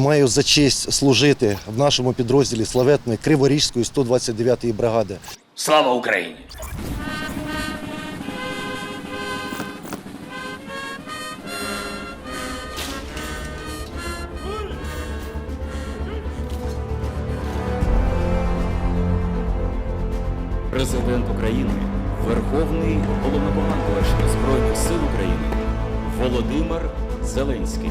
Маю за честь служити в нашому підрозділі славетної Криворізької 129-ї бригади. Слава Україні! Президент України, Верховний головнокомандувач Збройних сил України Володимир Зеленський.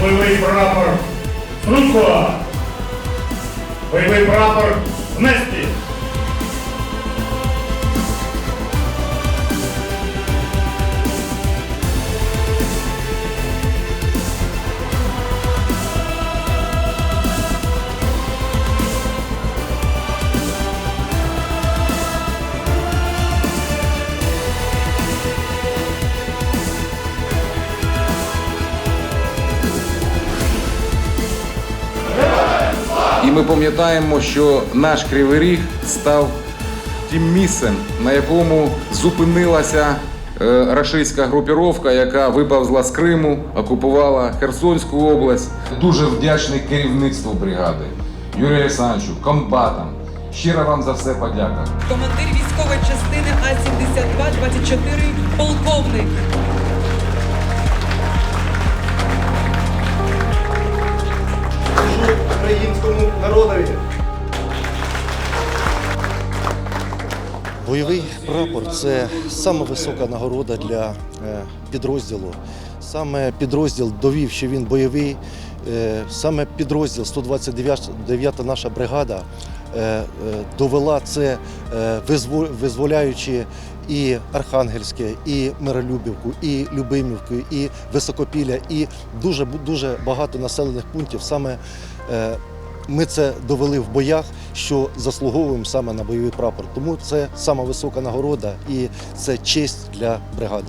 бойовий прапор Фрунко! Бойовий прапор внести! Ми пам'ятаємо, що наш Кривий Ріг став тим місцем, на якому зупинилася е, рашистська групіровка, яка виповзла з Криму, окупувала Херсонську область. Дуже вдячний керівництву бригади, Юрію Олександровичу, комбатам. Щиро вам за все подяка. командир військової частини А-72-24, полковник. Народові. Бойовий прапор це саме висока нагорода для е, підрозділу. Саме підрозділ довів, що він бойовий. Е, Саме підрозділ 129 наша бригада е, довела це, визволяючи і Архангельське, і Миролюбівку, і Любимівку, і Високопілля, і дуже дуже багато населених пунктів. Саме ми це довели в боях, що заслуговуємо саме на бойовий прапор. Тому це сама висока нагорода і це честь для бригади.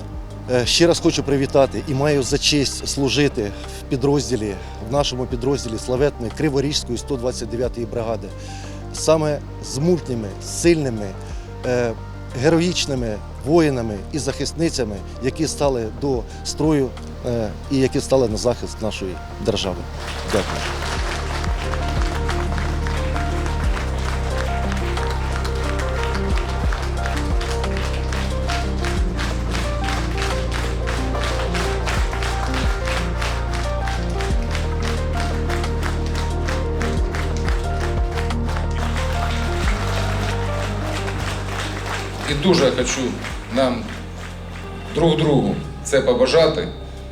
Е, Ще раз хочу привітати і маю за честь служити в підрозділі, в нашому підрозділі славетної Криворізької 129-ї бригади. Саме з мужніми, сильними, е, героїчними воїнами і захисницями, які стали до строю е, і які стали на захист нашої держави. Дякую. І дуже хочу нам друг другу це побажати,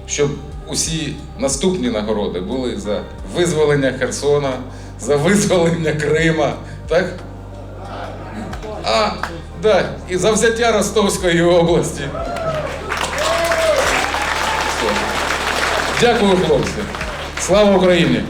щоб усі наступні нагороди були за визволення Херсона, за визволення Крима, так? А, да, і за взяття Ростовської області. Дякую, хлопці. Слава Україні!